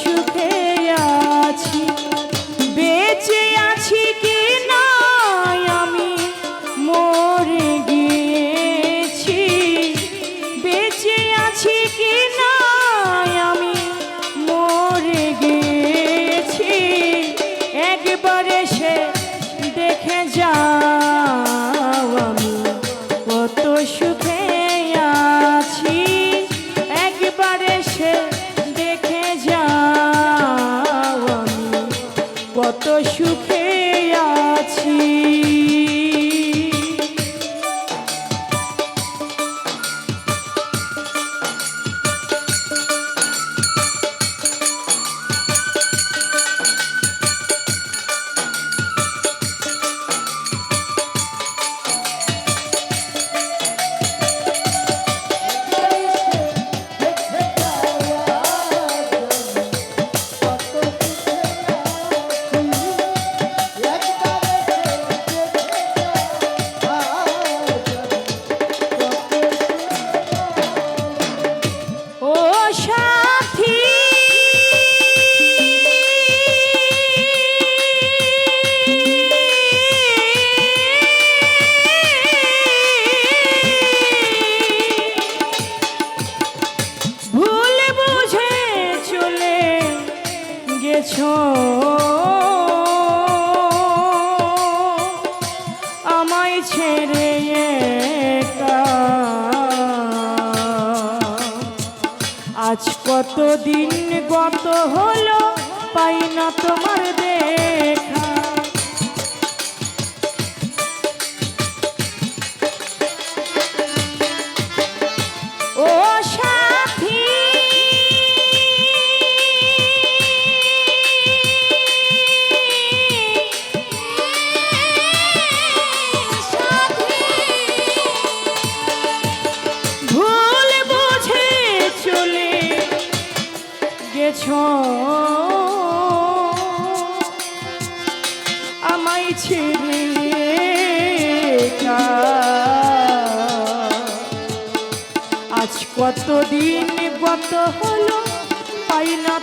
সুখে আছি। বেঁচে আছি কি না আমি? মরে গিয়েছি। বেঁচে আছি কি না আমি? মরে গিয়েছি। একবার এসে দেখে যাও। দিন গত হলো পাই না তোমার দেখা। গেছো আমায় ছেড়ে। আজ কতদিন কত হলো পাই না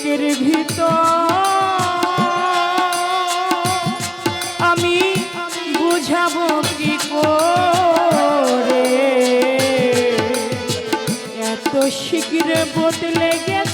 বুকের ভিতর আমি বুঝাবো কি করে? এত শীঘ্র বদলে গেল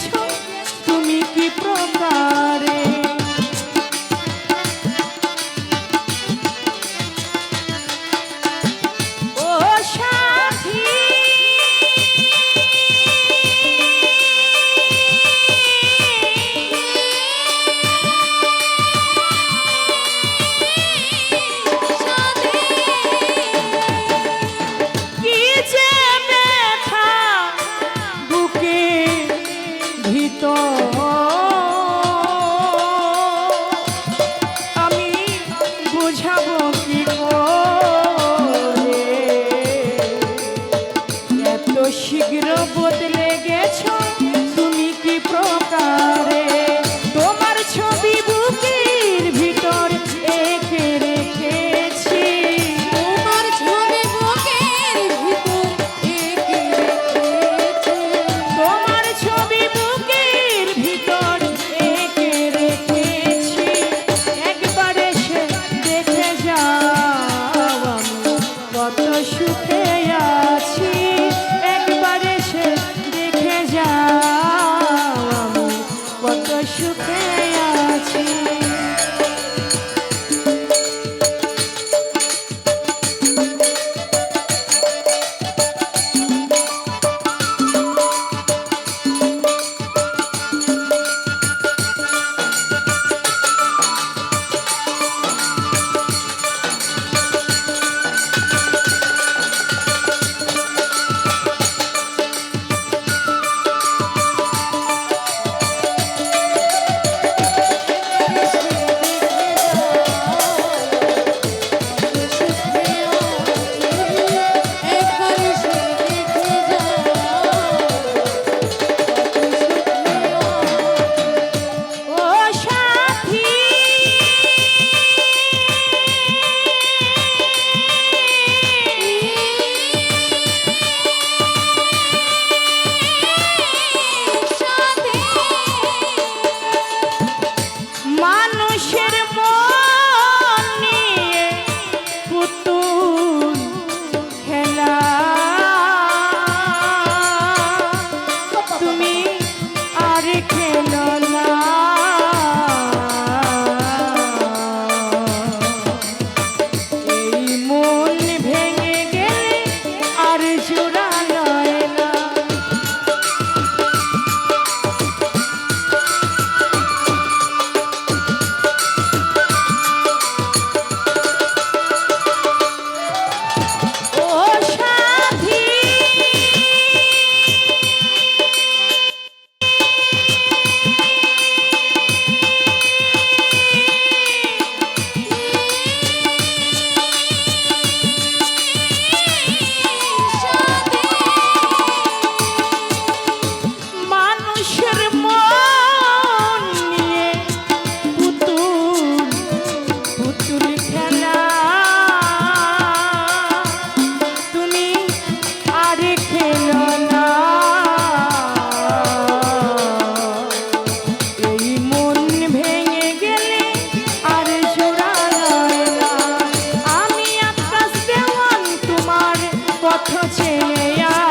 কথা চেয়ে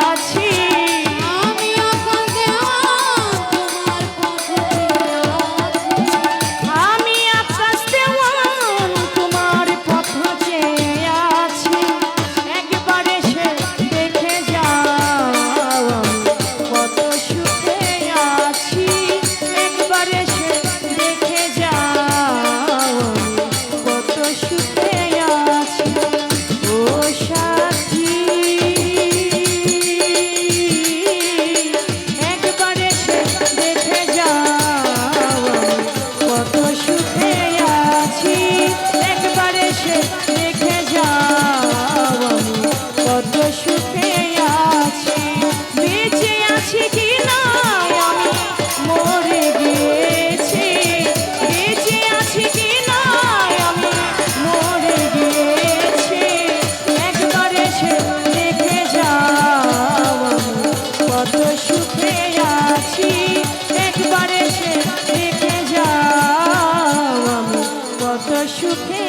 সুখে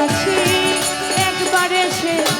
আছি। একবার সে